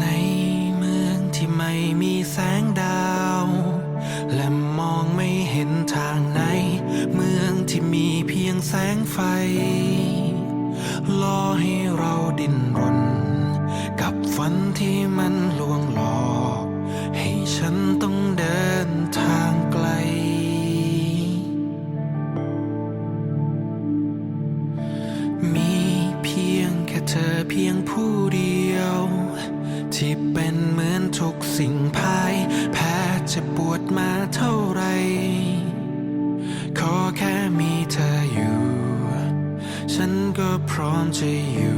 ในเมืองที่ไม่มีแสงดาว และมองไม่เห็นทางไหน เมืองที่มีเพียงแสงไฟรอให้เราดิ้นรน กับฝันที่มันหลุ ที่เป็นเหมือนทุกสิ่งพายแพ้จะปวดมาเท่าไร ขอแค่มีเธออยู่ ฉันก็พร้อมจะอยู่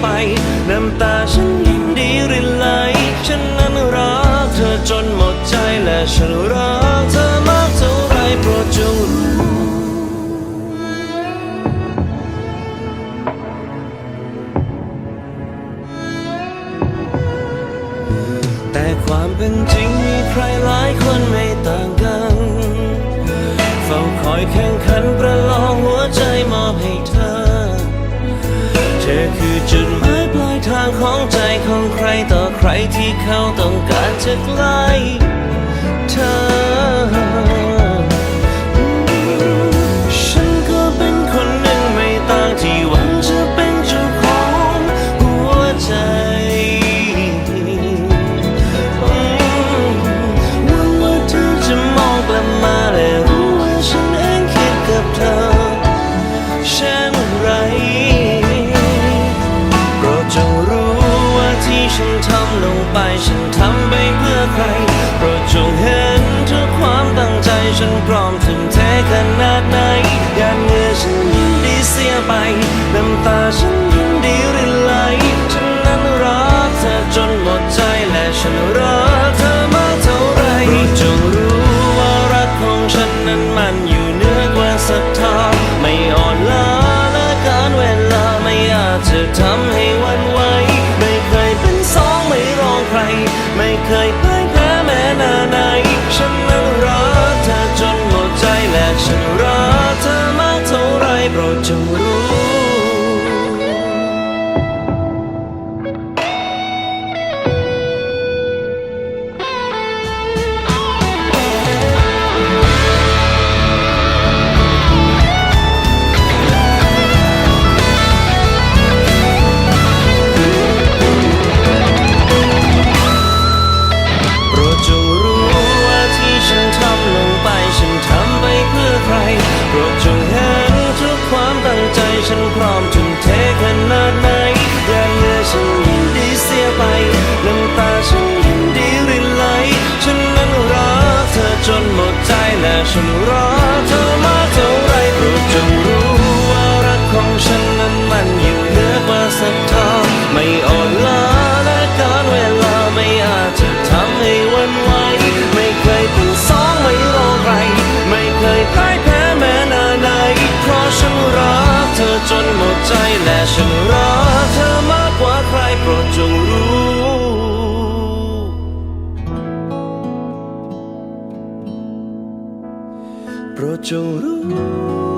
ไป น้ำตาฉันยินดีรินไหล ฉันนั้นรักเธอจนหมดใจและฉันรัก ใครต่อใครที่เขาต้องการจะใกล้เธอ ฉันก็เป็นคนหนึ่งไม่ต่างที่หวังจะเป็นเจ้าของหัวใจหวังว่าเธอจะมองกลับมาและรู้ว่าฉันเองคิดกับเธอเช่นไรโปรดจง ฉันทำลงไป ฉันทำไปเพื่อใคร โปรดจงเห็นทุกความตั้งใจฉันพร้อมทุ่มเทขนาดไหนหยาดเหงื่อฉันยินดีเสียไป น้ำตาฉันยินดีรินไหลฉันนั้นรักเธอจนหมดใจและฉันรัก ไม่เคย จนหมดใจและฉันรักเธอมากกว่าใครโปรดจงรู้โปรดจงรู้